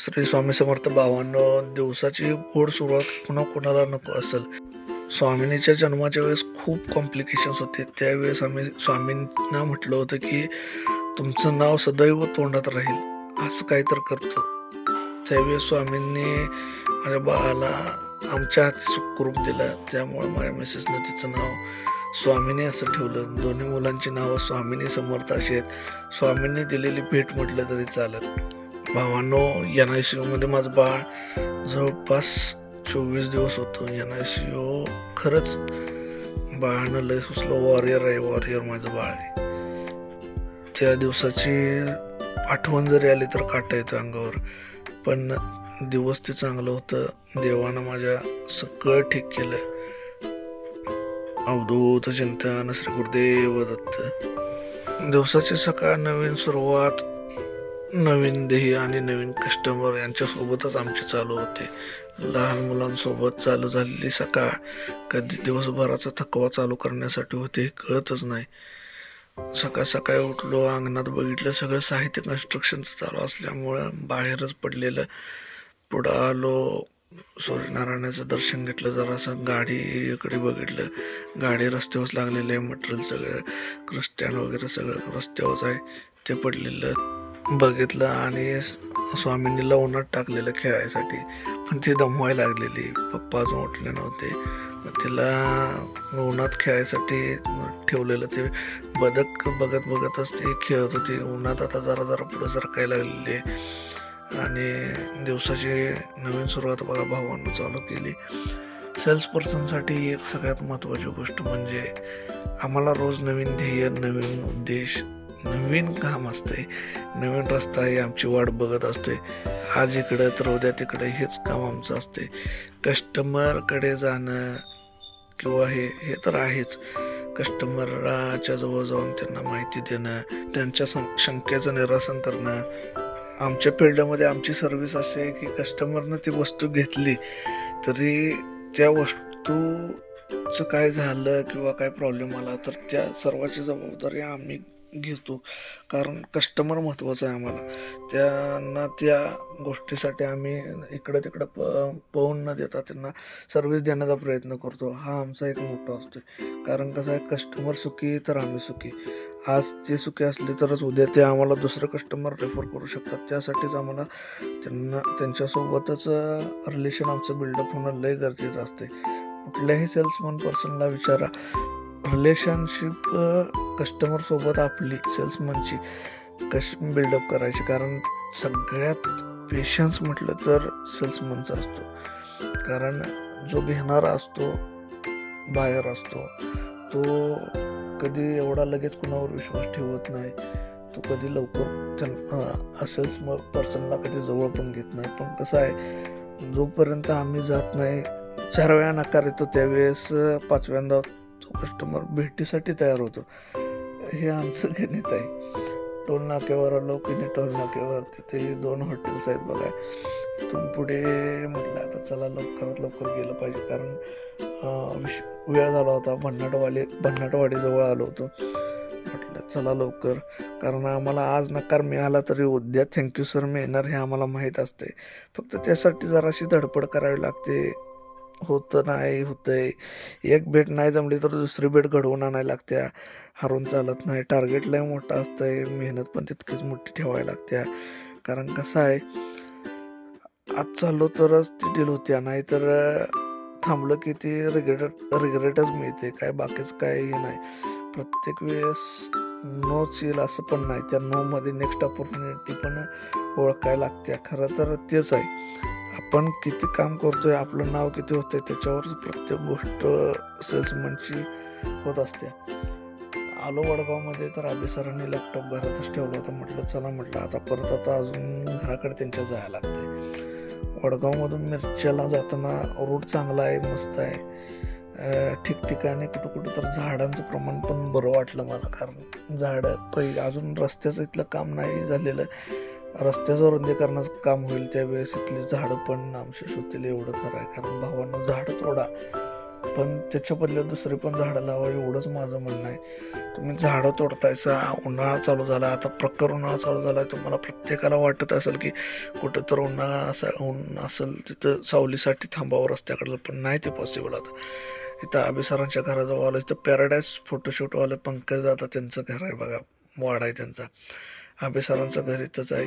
श्री स्वामी समर्थ भावांनो दिवसाची गोड सुरुवात पुन्हा कोणाला नको असेल. स्वामिनीच्या जन्माच्या वेळेस खूप कॉम्प्लिकेशन्स होते. त्यावेळेस आम्ही स्वामींना म्हटलं होतं की तुमचं नाव सदैव तोंडात राहील. असं काही तर करतो. त्यावेळेस स्वामींनी माझ्या बाळाला आमच्या हाती सुखरूप दिला. त्यामुळे माझ्या मिसेसनं तिचं नाव स्वामिनी असं ठेवलं. दोन्ही मुलांची नावं स्वामिनी समर्थ अशी आहेत. स्वामींनी दिलेली भेट म्हटलं तरी चालत भावांनो एन आय सी यूमध्ये माझं बाळ जवळपास चोवीस दिवस होतो. एन आय सी यू खरंच बाळानं लय सुचलं वॉरियर आहे वॉरियर माझं बाळ आहे. त्या दिवसाची आठवण जरी आली तर काटा येतो अंगावर पण दिवस ते चांगलं होतं. देवानं माझ्या सगळं ठीक केलं. अवधूत चिंतन श्री गुरुदेव दत्त. दिवसाची सकाळ नवीन सुरुवात नवीन ध्येय आणि नवीन कस्टमर यांच्यासोबतच आमचे चालू होते. लहान मुलांसोबत चालू झालेली सकाळ कधी दिवसभराचा थकवा चालू करण्यासाठी होते हे कळतच नाही. सकाळ सकाळी उठलो अंगणात बघितलं सगळं साहित्य कन्स्ट्रक्शनचं चालू असल्यामुळं बाहेरच पडलेलं पुढं आलो. सूर्यनारायणाचं दर्शन घेतलं जरासं गाडीकडे बघितलं. गाडी रस्त्यावरच लागलेलं आहे मटेरियल सगळं स्टँड वगैरे सगळं रस्त्यावरच आहे ते पडलेलं. बघितलं आणि स्वामींनी स्वामींनीला उन्हात टाकलेलं खेळायसाठी. पण ती दमवायला लागलेली. पप्पा अजून उठले नव्हते. तिला उन्हात खेळायसाठी ठेवलेलं ते बदक बघत बघतच ते खेळत होती. उन्हात आता जरा जरा पुढं सरकायला लागलेली आहे. आणि दिवसाची नवीन सुरुवात बघा भावानं चालू केली. सेल्स पर्सनसाठी एक सगळ्यात महत्त्वाची गोष्ट म्हणजे आम्हाला रोज नवीन ध्येय नवीन उद्देश नवीन काम असते नवीन रस्ता ही आमची वाट बघत असते आज इकडं तर उद्या तिकडे हेच काम आमचं असते कस्टमरकडे जाणं किंवा हे हे तर आहेच. कस्टमरच्या जवळ जाऊन त्यांना माहिती देणं त्यांच्या सं- शंकेचं निरासन करणं. आमच्या फील्डमध्ये आमची सर्व्हिस अशी आहे की कस्टमरनं ती वस्तू घेतली तरी त्या वस्तूचं काय झालं किंवा काय प्रॉब्लेम आला तर त्या सर्वाची जबाबदारी आम्ही घेतो. कारण कस्टमर महत्त्वाचं आहे आम्हाला. त्यांना त्या गोष्टीसाठी आम्ही इकडं तिकडं प पळून न देता त्यांना सर्व्हिस देण्याचा प्रयत्न करतो. हा आमचा एक मोठा असतो कारण कसं आहे कस्टमर सुखी तर आम्ही सुखी. आज ते सुखी असले तरच उद्या ते आम्हाला दुसरं कस्टमर रेफर करू शकतात. त्यासाठीच आम्हाला त्यांना त्यांच्यासोबतच रिलेशन आमचं बिल्डअप होणं लय गरजेचं असते कुठल्याही सेल्समन पर्सनला विचारा. रिलेशनशिप कस्टमरसोबत आपली सेल्समनची कशी बिल्डअप करायची? कारण सगळ्यात पेशन्स म्हटलं तर सेल्समनचा असतो. कारण जो घेणारा असतो बायर असतो तो कधी एवढा लगेच कुणावर विश्वास ठेवत नाही. तो कधी लवकर त्यां सेल्स पर्सनला कधी जवळ पण घेत नाही. पण कसं आहे जोपर्यंत आम्ही जात नाही चार वेळा नकार येतो त्यावेळेस पाचव्यांदा कस्टमर भेटीसाठी तयार होतो. हे आमचं गणित आहे. टोल नाक्यावर आलो की नाही टोल नाक्यावर? तिथे दोन हॉटेल्स आहेत बघा. इथून पुढे म्हटलं आता चला लवकरात लवकर गेलं पाहिजे. कारण वेळ झाला होता. भन्नाटवाडी भन्नाटवाडीजवळ आलो होतो. म्हटलं चला लवकर. कारण आम्हाला आज नकार मिळाला तरी उद्या थँक्यू सर मिळणार हे आम्हाला माहीत असते फक्त त्यासाठी जराशी धडपड करावी लागते. होतं नाही होतंय. एक भेट नाही जमली तर दुसरी भेट घडवून आणायला लागत्या. हरून चालत नाही. टार्गेट लय मोठं असतंय. मेहनत पण तितकीच मोठी ठेवायला लागत्या. कारण कसं आहे आज चाललो तरच ती डील होत्या. नाहीतर थांबलं की ती रिग्रेट रिग्रेटच मिळते. काय बाकीच काय हे नाही. प्रत्येक वेळेस नोच येईल असं पण नाही. त्या नोमध्ये नेक्स्ट ऑपॉर्च्युनिटी पण ओळखायला लागते खरं तर तेच आहे. आपण किती काम करतोय आपलं नाव किती होतं त्याच्यावरच प्रत्येक गोष्ट सेल्समनची होत असते. आलो वडगावमध्ये तर आबी सरांनी लॅपटॉप घरातच ठेवला होता. म्हटलं चला म्हटलं आता परत आता अजून घराकडे त्यांच्या जायला लागते वडगावमधून मिरच्याला जाताना रोड चांगला आहे मस्त आहे. ठिकठिकाणी कुठं कुठं तर झाडांचं प्रमाण पण बरं वाटलं मला कारण झाडं पहिले अजून रस्त्याचं इथलं काम नाही झालेलं. रस्त्याचं रुंदीकरणाचं काम होईल त्यावेळेस इथली झाडं पण नामशेष होतील एवढं खरं आहे. कारण भावांना झाडं तोडा. पण त्याच्या बदल्यात दुसरी पण झाडं लावा एवढंच माझं म्हणणं आहे. तुम्ही झाडं तोडतायचा उन्हाळा चालू झाला आता प्रखर उन्हाळा चालू झाला तुम्हाला प्रत्येकाला वाटत असेल की कुठं तर उन्हाळा असा ऊन असेल तिथं सावलीसाठी थांबावं रस्त्याकडलं पण नाही ते पॉसिबल आता. इथं अभिसरांच्या घराजवळ आलं इथं पॅराडाईज फोटोशूटवाले पंकज दादा त्यांचं घर आहे बघा वाडा आहे त्यांचा. अभिसरांचं घर इथंच आहे.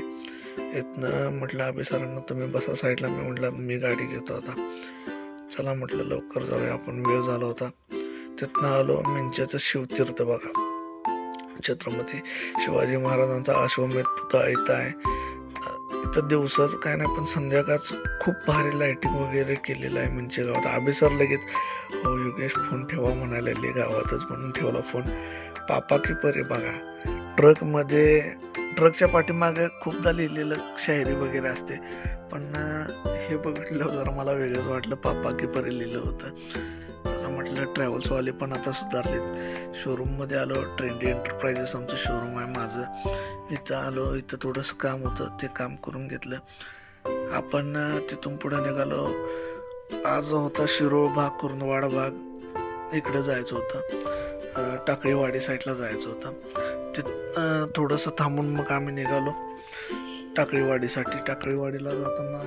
इथनं म्हटलं अभिसरांना तुम्ही बसा साईडला. मी म्हटलं मी गाडी घेतो आता. चला म्हटलं लवकर जाऊया. आपण वेळ झाला होता. तिथनं आलो मिंच्याचं शिवतीर्थ बघा. छत्रपती शिवाजी महाराजांचा अश्वमेध पुतळा इथं आहे. इथं दिवसाचं काय नाही पण संध्याकाळच खूप भारी लाईटिंग वगैरे केलेलं आहे म्हणजे गावात. आभिसर लगेच हो योगेश फोन ठेवा म्हणाले. गावातच म्हणून ठेवला फोन पापा की परे बघा. ट्रकमध्ये ट्रकच्या पाठीमागे खूपदा लिहिलेलं शायरी वगैरे असते. पण हे बघितलं जरा मला वेगळंच वाटलं. पापा की परे लिहिलं होतं. चला म्हटलं ट्रॅव्हल्सवाले पण आता सुधारलेत. शोरूममध्ये आलो ट्रेंडी एंटरप्राइजेस आमचं शोरूम आहे माझं. इथं आलो इथं थोडंसं काम होतं ते काम करून घेतलं. आपण तिथून पुढे निघालो. आज होता शिरोळ भाग कुर्नवाड भाग. इकडं जायचं होतं. टाकळीवाडी साईडला जायचं होतं. ते थोडंसं थांबून मग आम्ही निघालो. टाकळीवाडीसाठी. टाकळीवाडीला जाताना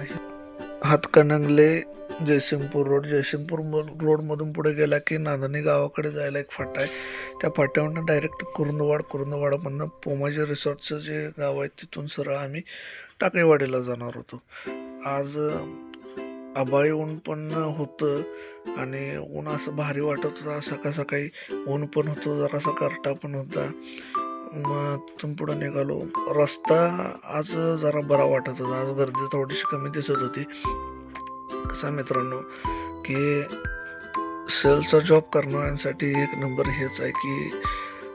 हातकणंगले जयसिंगपूर रोड. जयसिंगपूर रोडमधून पुढे गेला की नांदणी गावाकडे जायला एक फाटा आहे. त्या फाट्यावरनं डायरेक्ट कुरुंदवाड कुरुंदवाडामधनं पोमाजी रिसॉर्टचं जे गाव आहे तिथून सरळ आम्ही टाकळीवाडीला जाणार होतो. आज आबाळी ऊन पण होतं आणि ऊन असं भारी वाटत होता. सकाळ सकाळी ऊन पण होतं जरासा करटा पण होता. मग तिथून पुढं निघालो. रस्ता आज जरा बरा वाटत होता. आज गर्दी थोडीशी कमी दिसत होती. कसा मित्रांनो की सेलचा जॉब करणाऱ्यांसाठी एक नंबर हेच आहे की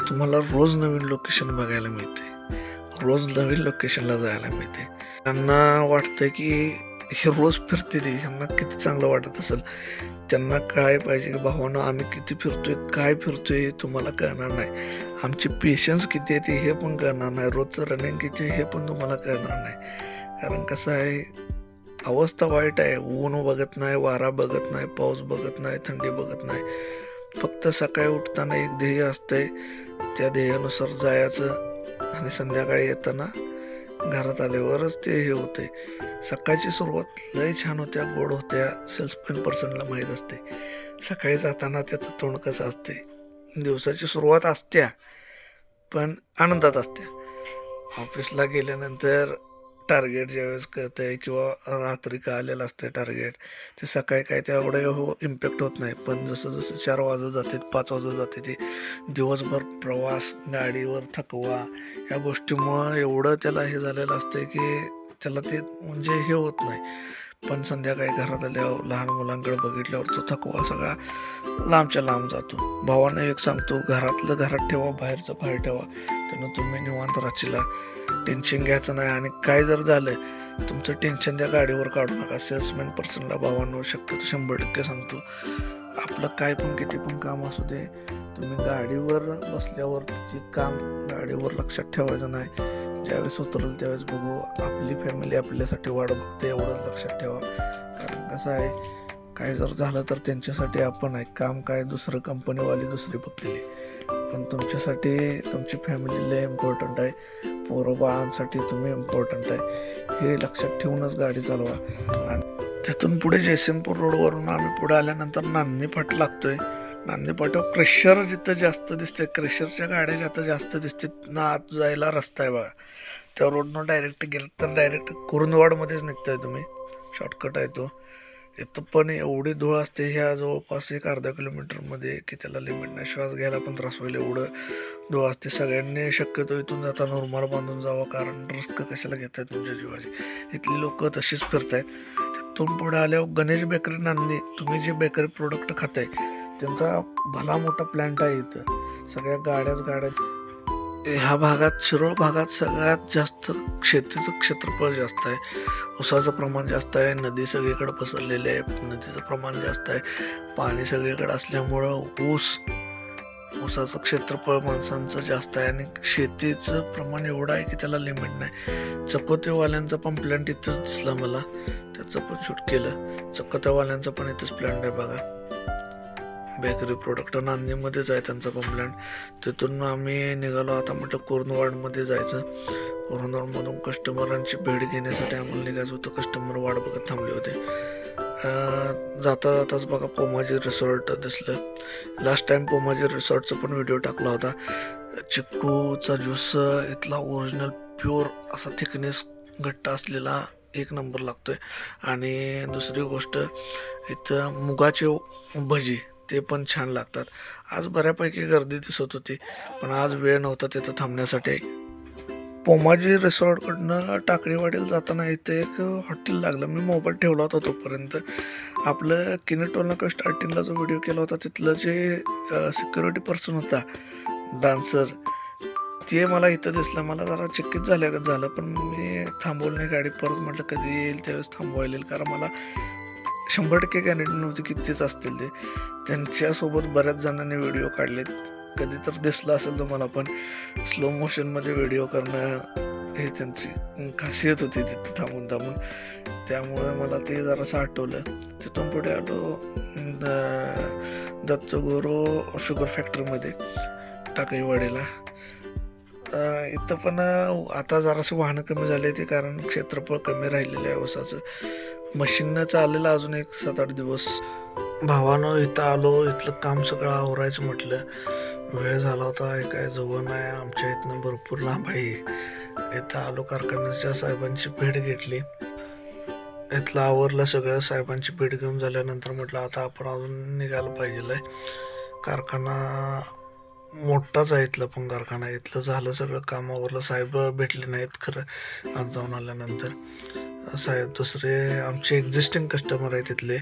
तुम्हाला रोज नवीन लोकेशन बघायला मिळते. रोज नवीन लोकेशनला जायला मिळते. त्यांना वाटतं की हे रोज फिरते ते. ह्यांना किती चांगलं वाटत असेल त्यांना काय पाहिजे की भावानं आम्ही किती फिरतोय काय फिरतोय हे तुम्हाला कळणार नाही. आमची पेशन्स किती आहे ते हे पण कळणार नाही. रोजचं रनिंग किती आहे हे पण तुम्हाला कळणार नाही. कारण कसं आहे अवस्था वाईट आहे. ऊन बघत नाही वारा बघत नाही पाऊस बघत नाही थंडी बघत नाही. फक्त सकाळी उठताना एक ध्येय असते. त्या ध्येयानुसार जायचं आणि संध्याकाळी येताना घरात आल्यावरच ते हे होते. सकाळची सुरुवात लय छान होत्या गोड होत्या. सेल्समॅन पर्सनला माहीत असते. सकाळी जाताना त्याचं तोंड कसं असते? दिवसाची सुरुवात असत्या पण आनंदात असत्या. ऑफिसला गेल्यानंतर टार्गेट ज्यावेळेस कळतं आहे किंवा रात्री का आलेलं असतं टार्गेट ते सकाळी काय तेवढं हो इम्पॅक्ट होत नाही. पण जसं जसं चार वाजत जाते पाच वाजत जाते ते दिवसभर प्रवास गाडीवर थकवा ह्या गोष्टीमुळं एवढं त्याला हे झालेलं असतं की त्याला ते म्हणजे हे होत नाही. पण संध्याकाळी घरात आल्यावर लहान मुलांकडे बघितल्यावर तो थकवा सगळा लांबच्या लांब जातो. भावानं एक सांगतो घरातलं घरात ठेवा बाहेरचं बाहेर ठेवा. त्यानं तुम्ही निवांत राचीला टेन्शन घ्यायचं नाही आणि काय जर झालं तुमचं टेन्शन त्या गाडीवर काढू नका. सेल्समॅन पर्सनला भावांवर शक्यतो शंभर टक्के सांगतो. आपलं काय पण किती पण काम असू दे तुम्ही गाडीवर बसल्यावर ते काम गाडीवर लक्षात ठेवायचं नाही. ज्यावेळेस उतरल त्यावेळेस बघू. आपली फॅमिली आपल्यासाठी वाट बघते एवढंच लक्षात ठेवा. कारण कसं आहे काय जर झालं तर त्यांच्यासाठी आपण आहे. काम काय? दुसरं कंपनीवाली दुसरी बघलेली पण तुमच्यासाठी तुमची फॅमिली लय इम्पॉर्टंट आहे. पोरं बाळांसाठी तुम्ही इम्पॉर्टंट आहे. हे लक्षात ठेवूनच गाडी चालवा. आणि तिथून पुढे जयसिंगपूर रोडवरून आम्ही पुढे आल्यानंतर नांदणी फाट लागतोय. नांदणी फाट्यावर क्रेशर जिथं जास्त दिसते क्रेशरच्या गाड्या जिथं जास्त दिसते ना आत जायला रस्ता आहे बघा. त्या रोडनं डायरेक्ट गेलं तर डायरेक्ट कुरुंदवाडमध्येच निघताय तुम्ही. शॉर्टकट आहे तो. इथं पण एवढी धूळ असते ह्या जवळपास एक अर्धा किलोमीटरमध्ये की त्याला लिमिट नाही. श्वास घ्यायला पण त्रास होईल एवढं धूळ असते. सगळ्यांनी शक्यतो इथून जाताना रुमाल बांधून जावं कारण रिस्क कशाला घेताय तुमच्या जीवाची? इथली लोक तशीच फिरतायत. तिथून पुढे आल्यावर गणेश बेकरी नांदणी. तुम्ही जे बेकरी प्रोडक्ट खाताय त्यांचा भला मोठा प्लॅन्ट आहे इथं. सगळ्या गाड्याच गाड्या ह्या भागात शिरोळ भागात सगळ्यात जास्त शेतीचं क्षेत्रफळ जास्त आहे. ऊसाचं प्रमाण जास्त आहे नदी सगळीकडे पसरलेली आहे नदीचं प्रमाण जास्त आहे. पाणी सगळीकडे असल्यामुळं ऊस ऊसाचं क्षेत्रफळ माणसांचं जास्त आहे आणि शेतीचं प्रमाण एवढं आहे की त्याला लिमिट नाही. चकोतेवाल्यांचा पण प्लॅन्ट इथंच दिसला मला. त्याचं पण शूट केलं. चकोतेवाल्यांचा पण इथंच प्लॅन आहे बघा. बेकरी प्रोडक्ट नांदीमध्येच आहे त्यांचा पंपलँड तिथून आम्ही निघालो. आता म्हटलं कोरणवाडमध्ये जायचं. कोरणवाडमधून कस्टमरांची भेट घेण्यासाठी आम्हाला निघायचं होतं. कस्टमर वाट बघत थांबले होते. जाता जाताच बघा पोमाजी रिसॉर्ट दिसलं. लास्ट टाइम पोमाजी रिसॉर्टचा पण व्हिडिओ टाकला होता. चिक्कूचा ज्यूस इथला ओरिजिनल प्युअर असा थिकनेस घट्ट असलेला एक नंबर लागतोय. आणि दुसरी गोष्ट इथं मुगाचे भजी ते पण छान लागतात. आज बऱ्यापैकी गर्दी दिसत होती पण आज वेळ नव्हता तिथं थांबण्यासाठी. पोमाजी रिसॉर्टकडनं टाकळीवाडीला जाताना इथे एक हॉटेल लागलं. मी मोबाईल ठेवला होता तोपर्यंत. आपलं किनेटोलनं स्टार्टिंगला जो व्हिडिओ केला होता तिथलं जे सिक्युरिटी पर्सन होता डान्सर ते मला इथं दिसलं मला जरा चकित झाल्यागत झालं पण मी थांबवलं नाही गाडी परत म्हटलं कधी येईल त्यावेळेस थांबवायला येईल कारण मला शंभर टक्के कॅन्डिडेट नव्हती कितीच असतील ते. त्यांच्यासोबत बऱ्याच जणांनी व्हिडिओ काढलेत. कधी तर दिसलं असेल तुम्हाला पण स्लो मोशनमध्ये व्हिडिओ करणं हे त्यांची खासियत होती तिथं थांबून थांबून. त्यामुळे मला ते जरासं आठवलं. तिथून पुढे आलो द- दत्तगुरू शुगर फॅक्टरीमध्ये टाकळीवाडीला. आता इथं पण आता जरासं वाहनं कमी झाले ते कारण क्षेत्रफळ कमी राहिलेलं आहे ऊसाचं. मशीननं चाललेलं अजून एक सात आठ दिवस. भावानं इथं आलो इथलं काम सगळं आवरायचं म्हटलं. वेळ झाला होता हे काय जवळ नाही आमच्या इथनं भरपूर लांब आहे. इथं आलो कारखान्याच्या साहेबांची भेट घेतली. इथलं आवरलं सगळं साहेबांची भेट घेऊन झाल्यानंतर म्हटलं आता आपण अजून निघायला पाहिजे कारखाना मोठाच आहे इथलं पण कारखाना. इथलं झालं सगळं कामावरलं. साहेब भेटले नाहीत खरं. आज जाऊन आल्यानंतर. साहेब दुसरे आमचे एक्झिस्टिंग कस्टमर आहेत तिथले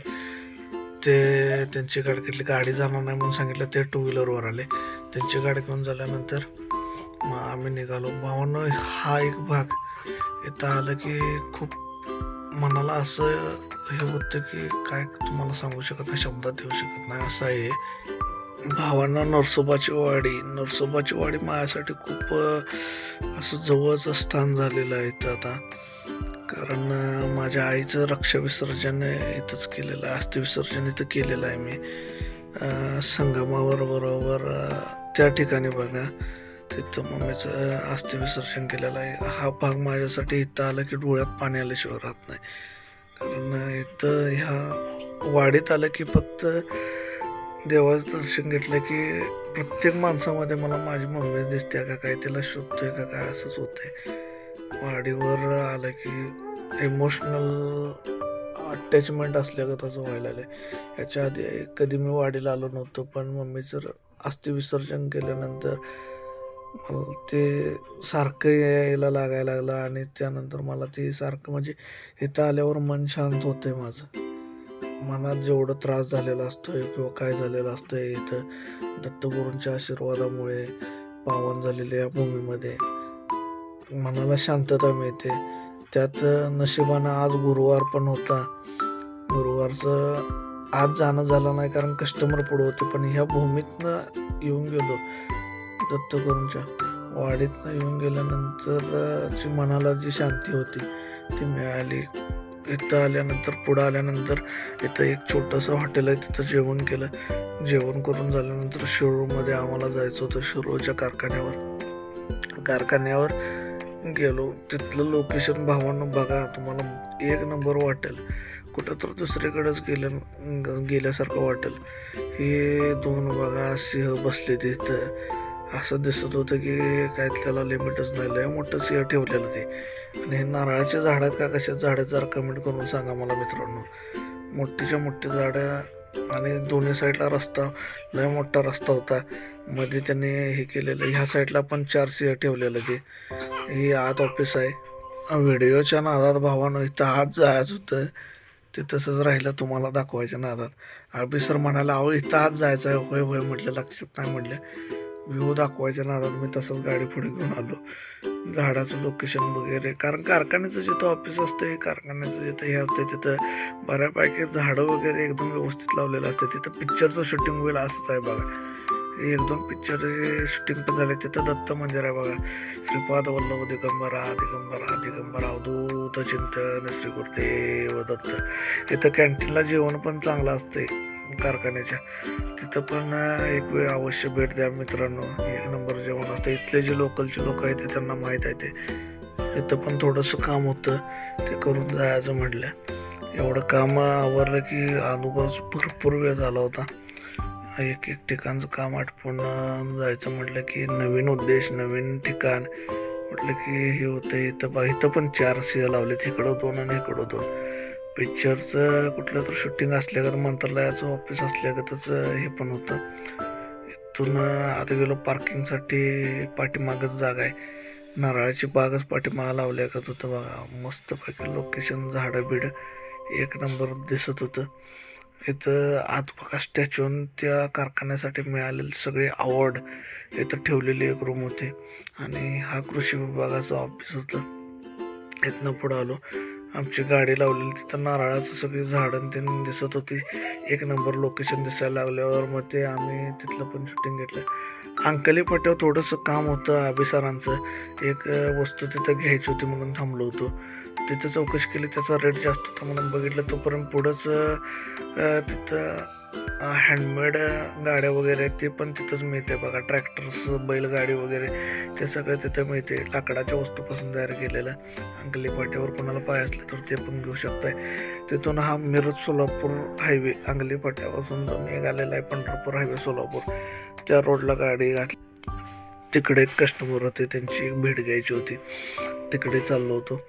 ते त्यांची गाडी कुठली गाडी जाणार नाही म्हणून सांगितलं. ते टू व्हीलरवर आले. त्यांची गाडी घेऊन झाल्यानंतर मग आम्ही निघालो. भावानं हा एक भाग इथं आलं की खूप मनाला असं हे होतं की काय तुम्हाला सांगू शकत नाही शब्दात देऊ शकत नाही. असं आहे. भावांना नरसोबाची वाडी. नरसोबाची वाडी माझ्यासाठी खूप असं जवळचं स्थान झालेलं आहे इथं आता. कारण माझ्या आईचं रक्षाविसर्जन इथंच केलेलं आहे. अस्थिविसर्जन इथं केलेलं आहे मी. संगमावर बरोबर त्या ठिकाणी बघा. तिथं मम्मीचं अस्थिविसर्जन केलेलं आहे. हा भाग माझ्यासाठी इथं आला की डोळ्यात पाणी आल्याशिवाय राहत नाही. कारण इथं ह्या वाडीत आलं की फक्त देवाचं दर्शन घेतलं की प्रत्येक माणसामध्ये मला माझी मम्मी दिसते का काय तिला शोधतोय का? काय असंच होतंय. वाडीवर आलं की इमोशनल अटॅचमेंट असल्यागत असं व्हायला आलं याच्या आधी कधी मी वाडीला आलो नव्हतो पण मम्मीचं अस्थि विसर्जन केल्यानंतर मला ते सारखं यायला लागायला लागलं आणि त्यानंतर मला ते सारखं म्हणजे इथं आल्यावर मन शांत होतंय माझं. मनात जेवढं त्रास झालेला असतोय किंवा काय झालेलं असतंय इथं दत्तगुरूंच्या आशीर्वादामुळे पावन झालेल्या या भूमीमध्ये मनाला शांतता मिळते. त्यात नशिबानं आज गुरुवार पण होता. गुरुवारचं आज जाणं झालं नाही कारण कस्टमर पुढे होते पण ह्या भूमीतनं येऊन गेलो दत्तगुरूंच्या. वाडीतनं येऊन गेल्यानंतर जी मनाला जी शांती होती ती मिळाली. इथं आल्यानंतर पुढं आल्यानंतर इथं एक छोटंसं हॉटेल आहे तिथं जेवण केलं. जेवण करून झाल्यानंतर शिरूरमध्ये आम्हाला जायचं होतं शिरूरच्या कारखान्यावर. कारखान्यावर गेलो. तिथलं लोकेशन भावानं बघा तुम्हाला एक नंबर वाटेल. कुठं तर दुसरीकडेच गेल्या गेल्यासारखं वाटेल. हे दोन बघा सिंह बसले तिथं असं दिसत होतं की काय त्याला लिमिटच नाही लय मोठं सिंह ठेवलेलं ते. आणि हे नारळाच्या झाडात का कशा झाडं जरा कमेंट करून सांगा मला मित्रांनो. मोठीच्या मोठी झाडं आणि दोन्ही साईडला रस्ता लय मोठा रस्ता होता. मध्ये त्यांनी हे केलेलं ह्या साईडला पण चार सिंह ठेवलेलं ते. हे आत ऑफिस आहे. व्हिडिओच्या नादात भावानं इथं आत जायचं होतं. ते तसंच राहिलं तुम्हाला दाखवायच्या नादात. अभि सर म्हणाला अहो इथं आत जायचं आहे. होय होय म्हटलं लक्षात नाही म्हटलं. व्ह्यू दाखवायच्या नादात मी तसंच गाडी पुढे घेऊन आलो. झाडाचं लोकेशन वगैरे कारण कारखान्याचं जिथं ऑफिस असतं हे कारखान्याचं जिथं हे असतं तिथं बऱ्यापैकी झाडं वगैरे एकदम व्यवस्थित लावलेलं असतं. तिथं पिक्चरचं शूटिंग होईल असंच आहे बघा. एक दोन पिक्चरचे शूटिंग पण झाले. तिथं दत्त मंदिर आहे बघा. श्रीपाद वल्लभ दिगंबरा दिगंबरा दिगंबरा अवधूत चिंतन श्री गुरुदेव दत्त. इथं कॅन्टीनला जेवण पण चांगलं असतंय. कारखान्याच्या. तिथं पण एक वेळ अवश्य भेट द्या मित्रांनो. एक नंबर जेवण असतं. इथले जे लोकलचे लोक आहेत ते त्यांना माहीत आहे ते. इथं पण थोडंसं काम होतं. ते करून जायचं म्हटलं. एवढं काम आवरलं की अगोदरच भरपूर वेळ झाला होता. एक एक ठिकाणचं काम आटपून जायचं म्हटलं की नवीन उद्देश नवीन ठिकाण. म्हटलं की हे होतं इथं बा इथं पण चार सिया लावलेत. इकडं दोन आणि इकडं दोन. पिक्चरचं कुठलं तर शूटिंग असल्यागत मंत्रालयाचं ऑफिस असल्यागतच हे पण होतं. इथून आता गेलो पार्किंगसाठी पाठीमागच जागा आहे. नारळाची बागच पाठीमागं लावल्यागत होतं बघा. मस्तपैकी लोकेशन झाडं बिडं एक नंबर दिसत होतं. इथं आत बघा स्टॅच्यून त्या कारखान्यासाठी मिळालेली सगळी आवड इथं ठेवलेली एक रूम होती. आणि हा कृषी विभागाचं ऑफिस होतं. इथनं पुढं आलो. आमची गाडी लावलेली तिथं नारळाचं सगळी झाडं ते दिसत होती. एक नंबर लोकेशन दिसायला लागल्यावर मग ते आम्ही तिथलं पण शूटिंग घेतलं. अंकली पट्यावर थोडंसं काम होतं अभिसरांचं एक वस्तू तिथं घ्यायची होती म्हणून थांबलो होतो. तिथं चौकशी केली त्याचा रेट जास्त होता म्हणून बघितलं. तोपर्यंत पुढंच तिथं हँडमेड गाड्या वगैरे ते पण तिथंच मिळते बघा. ट्रॅक्टर्स बैलगाडी वगैरे ते सगळं तिथं मिळते. लाकडाच्या वस्तूपासून तयार केलेलं. अंकली पाट्यावर कोणाला पाय असले तर ते पण घेऊ शकताय. तिथून हा मिरज सोलापूर हायवे अंगली पाट्यापासून जो निघालेला आहे पंढरपूर हायवे सोलापूर त्या रोडला गाडी घातली. तिकडे एक कस्टमर होते त्यांची एक भेट घ्यायची होती. तिकडे चाललो होतो.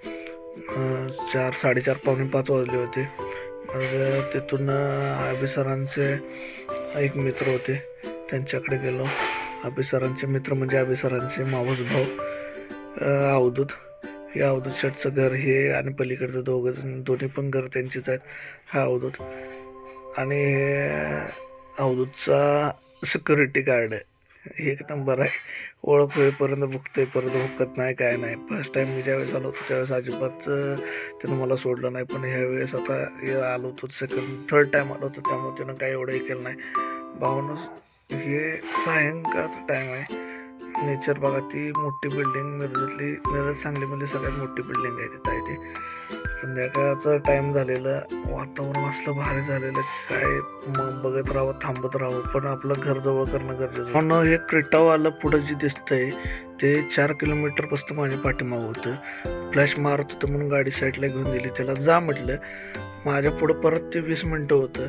चार साडेचार पावणे पाच वाजले होते. तिथून अभिसरांचे एक मित्र होते. त्यांच्याकडे गेलो. अभिसरांचे मित्र म्हणजे अभिसरांचे मावस भाऊ अवधूत हे अवधूत शेटचं घर हे आणि पलीकडचं दोघं जण दोन्ही पण घर त्यांचीच आहेत हा अवधूत आणि हे अवधूतचा सिक्युरिटी गार्ड आहे. एक नंबर आहे. ओळख होईपर्यंत भुकतोय परत भुकत नाही काय नाही. फर्स्ट टाइम मी ज्यावेळेस आलो होतो त्यावेळेस अजिबात त्यानं मला सोडलं नाही. पण ह्यावेळेस आता आलो होतो सेकंड थर्ड टाईम आलो होतो त्यामुळे त्यानं काही एवढं हे केलं नाही. भावनं हे सायंकाळचा टाईम आहे. नेचर बघा ती मोठी बिल्डिंग मिरजातली मिरज सांगलीमधली सगळ्यात मोठी बिल्डिंग आहे तिथं आहे ती. संध्याकाळचं टाइम झालेलं वातावरण असलं भारी झालेलं काय मग बघत राहावं थांबत राहावं पण आपलं घर जवळ करणं गरजेचं पण हे क्रिटावालं पुढं जे दिसतंय ते चार किलोमीटरपासून माझ्या पाठीमागं होतं. फ्लॅश मारत होतं म्हणून गाडी साईडला घेऊन दिली. त्याला जा म्हटलं. माझ्या पुढं परत ते वीस मिनटं होतं.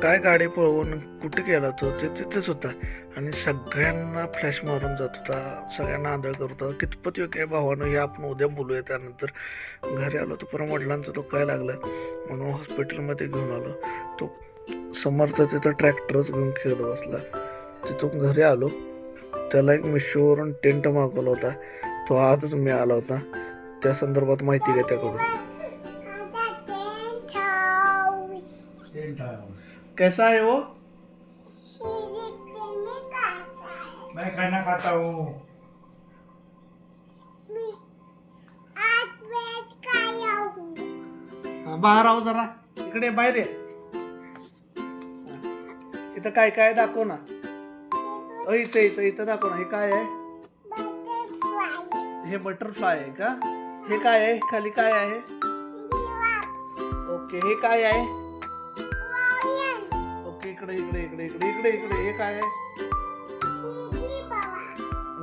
काय गाडी पळवून कुठे गेला तो? ते तिथेच होता. आणि सगळ्यांना फ्लॅश मारून जात होता. सगळ्यांना आंधळ करत होता. कितपत योग्य आहे भावानं हे आपण उद्या बोलूया त्यानंतर. घरी आलो तो परत वडिलांचं तो काय लागला. म्हणून हॉस्पिटलमध्ये घेऊन आलो. तो समर्थ तिथं ट्रॅक्टरच घेऊन खेळत बसला. तिथून घरी आलो. त्याला एक मिशोवरून टेंट मागवला होता. तो आजच मिळाला होता. त्या संदर्भात माहिती घ्या त्याकडून. कैसा है? वो मैं खाना खाता हूँ। बाहेर आहो जरा. इकडे बाहेर ये. इथं काय काय दाखव ना. इथं इथं इथं दाखव ना. हे काय आहे? हे बटरफ्लाय आहे का? हे काय आहे? खाली काय आहे? ओके हे काय आहे? ओके इकडे इकडे इकडे इकडे इकडे इकडे हे काय आहे?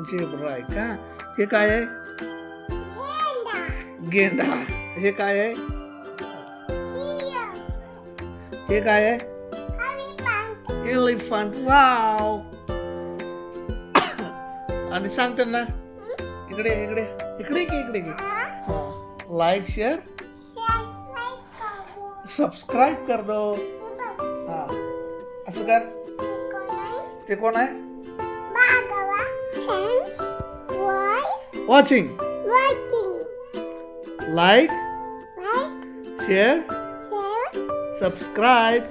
झेब्रा आहे का? हे काय आहे? गेंडा. हे काय आहे? हे काय आहे? एलिफंट वाव आणि सांग त्यांना. इकडे इकडे. इकडे की इकडे की. लाईक शेअर सबस्क्राईब कर दो. हा. असं कर. ते कोण आहे? Watching like share subscribe